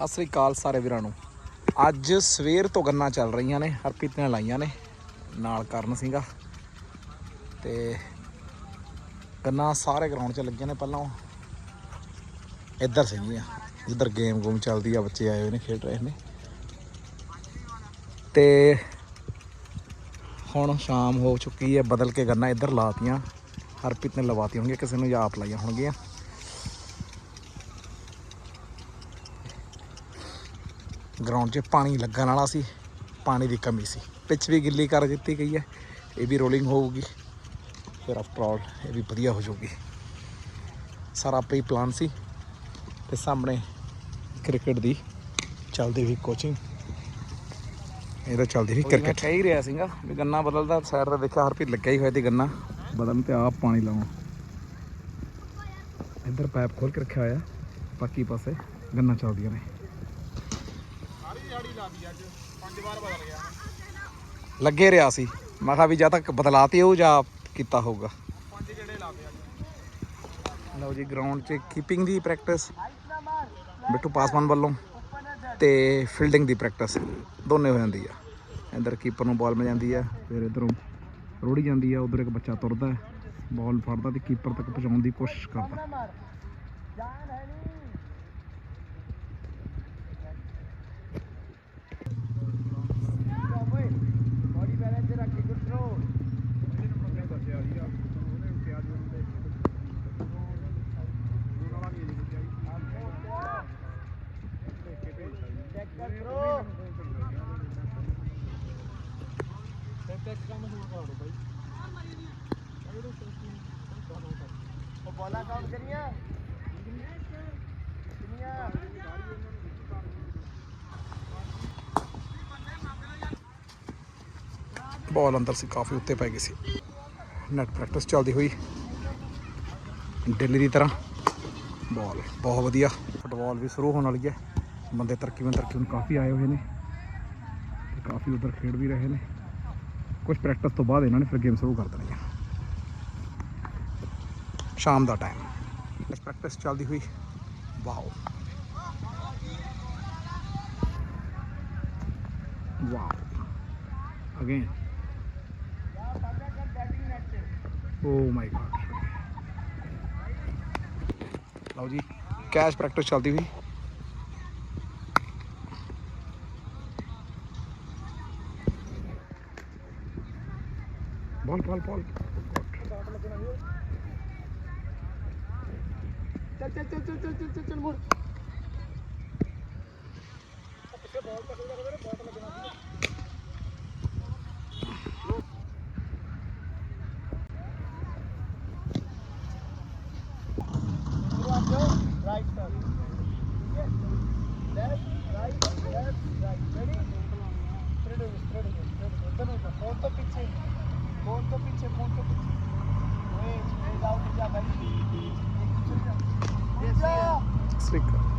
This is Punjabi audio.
ਸਤਿ ਸ੍ਰੀ ਅਕਾਲ ਸਾਰੇ ਵੀਰਾਂ ਨੂੰ। ਅੱਜ ਸਵੇਰ ਤੋਂ ਗੰਨਾ ਚੱਲ ਰਹੀਆਂ ਨੇ, ਹਰਪ੍ਰੀਤ ਨੇ ਲਾਈਆਂ ਨੇ, ਨਾਲ ਕਰਨ ਸੀਗਾ। ਤੇ ਗੰਨਾ ਸਾਰੇ ਗਰਾਊਂਡ 'ਚ ਲੱਗੀਆਂ ਨੇ ਪਹਿਲਾਂ। ਇੱਧਰ ਸੀਗੀਆਂ ਜਿੱਧਰ ਗੇਮ ਗੂਮ ਚੱਲਦੀ ਆ, ਬੱਚੇ ਆਏ ਹੋਏ ਨੇ, ਖੇਡ ਰਹੇ ਨੇ। ਤੇ ਹੁਣ ਸ਼ਾਮ ਹੋ ਚੁੱਕੀ ਹੈ, ਬਦਲ ਕੇ ਗੰਨਾ ਇੱਧਰ ਲਾਤੀਆਂ। ਹਰਪ੍ਰੀਤ ਨੇ ਲਵਾਤੀ ਹੋਣਗੀਆਂ, ਕਿਸੇ ਨੂੰ ਜਾਂ ਆਪ ਲਾਈਆਂ ਹੋਣਗੀਆਂ। ਗਰਾਊਂਡ 'ਚ ਪਾਣੀ ਲੱਗਣ ਵਾਲਾ ਸੀ ਪਾਣੀ ਦੀ ਕਮੀ ਸੀ। ਪਿੱਚ ਵੀ ਗਿੱਲੀ ਕਰ ਦਿੱਤੀ ਗਈ ਹੈ ਇਹ ਵੀ ਰੋਲਿੰਗ ਹੋਊਗੀ ਫਿਰ ਆਫਟਰ ਆਲ ਇਹ ਵੀ ਵਧੀਆ ਹੋ ਜਾਊਗੀ। ਸਾਰਾ ਪ੍ਰੀ ਪਲਾਨ ਸੀ ਤੇ ਸਾਹਮਣੇ ਕ੍ਰਿਕਟ ਦੀ ਚੱਲਦੀ ਹੋਈ ਕੋਚਿੰਗ ਇਹਦਾ ਚੱਲਦੀ ਹੋਈ ਕ੍ਰਿਕਟ ਕਹਿ ਹੀ ਰਿਹਾ ਸੀਗਾ ਵੀ ਗੰਨਾ ਬਦਲਦਾ ਸਾਈਡ ਤੇ ਦੇਖਿਆ ਹਰਪ੍ਰੀਤ ਲੱਗਿਆ ਹੀ ਹੋਇਆ ਤੇ ਗੰਨਾ। ਬਦਲਣ ਤੇ ਆਪ ਪਾਣੀ ਲਾਉਣ। ਇੱਧਰ ਪਾਈਪ ਖੋਲ ਕੇ ਰੱਖਿਆ ਹੋਇਆ ਬਾਕੀ ਪਾਸੇ ਗੰਨਾ ਚੱਲਦੀਆਂ ਨੇ। ਲੱਗੇ ਰਿਹਾ ਸੀ। ਮੈਂ ਕਿਹਾ ਵੀ ਜਾਂ ਤੱਕ ਬਦਲਾਤੇ ਹੋ ਜਾਂ ਕੀਤਾ ਹੋਊਗਾ। ਲਓ ਜੀ ਗਰਾਊਂਡ 'ਚ ਕੀਪਿੰਗ ਦੀ ਪ੍ਰੈਕਟਿਸ ਬਿੱਟੂ ਪਾਸਵਾਨ ਵੱਲੋਂ ਤੇ ਫੀਲਡਿੰਗ ਦੀ ਪ੍ਰੈਕਟਿਸ ਦੋਨੇ ਹੋ ਜਾਂਦੀ ਆ। ਇੱਧਰ ਕੀਪਰ ਨੂੰ ਬਾਲ ਮਿਲ ਜਾਂਦੀ ਆ ਫਿਰ ਇਧਰੋਂ ਰੋੜੀ ਜਾਂਦੀ ਆ ਉਧਰ ਇੱਕ ਬੱਚਾ ਤੁਰਦਾ ਬਾਲ ਫੜਦਾ ਤੇ ਕੀਪਰ ਤੱਕ ਪਹੁੰਚਾਉਣ ਦੀ ਕੋਸ਼ਿਸ਼ ਕਰਦਾ। ਬੋਲਾ ਕਾਊਂਟ ਕਰੀਆਂ? ਕਿੰਨੀਆਂ? ਬਾਲ ਅੰਦਰ ਸੀ ਕਾਫੀ ਉੱਤੇ ਪੈ ਗਈ ਸੀ। ਨੈਟ ਪ੍ਰੈਕਟਿਸ ਚੱਲਦੀ ਹੋਈ। ਡੇਲੀ ਦੀ ਤਰ੍ਹਾਂ। ਬਾਲ ਬਹੁਤ ਵਧੀਆ। ਫੁੱਟਬਾਲ ਵੀ ਸ਼ੁਰੂ ਹੋਣ ਵਾਲੀ ਹੈ। ਬੰਦੇ ਤਰਕੀਬਨ ਤਰਕੀਬਨ ਕਾਫੀ ਆਏ ਹੋਏ ਨੇ। ਤੇ ਕਾਫੀ ਉਧਰ ਖੇਡ ਵੀ ਰਹੇ ਨੇ। ਕੁਝ ਪ੍ਰੈਕਟਿਸ ਤੋਂ ਬਾਅਦ ਇਹਨਾਂ ਨੇ ਫਿਰ ਗੇਮ ਸ਼ੁਰੂ ਕਰ ਦੇਣੀ ਹੈ ਸ਼ਾਮ ਦਾ ਟਾਈਮ ਪ੍ਰੈਕਟਿਸ ਚੱਲਦੀ ਹੋਈ wow wow again oh my god ਲਓ ਜੀ ਕੈਸ਼ ਪ੍ਰੈਕਟਿਸ ਚੱਲਦੀ ਹੋਈ Ball, ball, ball. ਚੱਲ ਚੱਲ ਚੱਲ ਚੱਲ ਚੱਲ ਚੱਲ ਮੁੜ ਬੋਲ ਲੱਗਦਾ ਬੋਲ ਲੱਗਦਾ Slicker.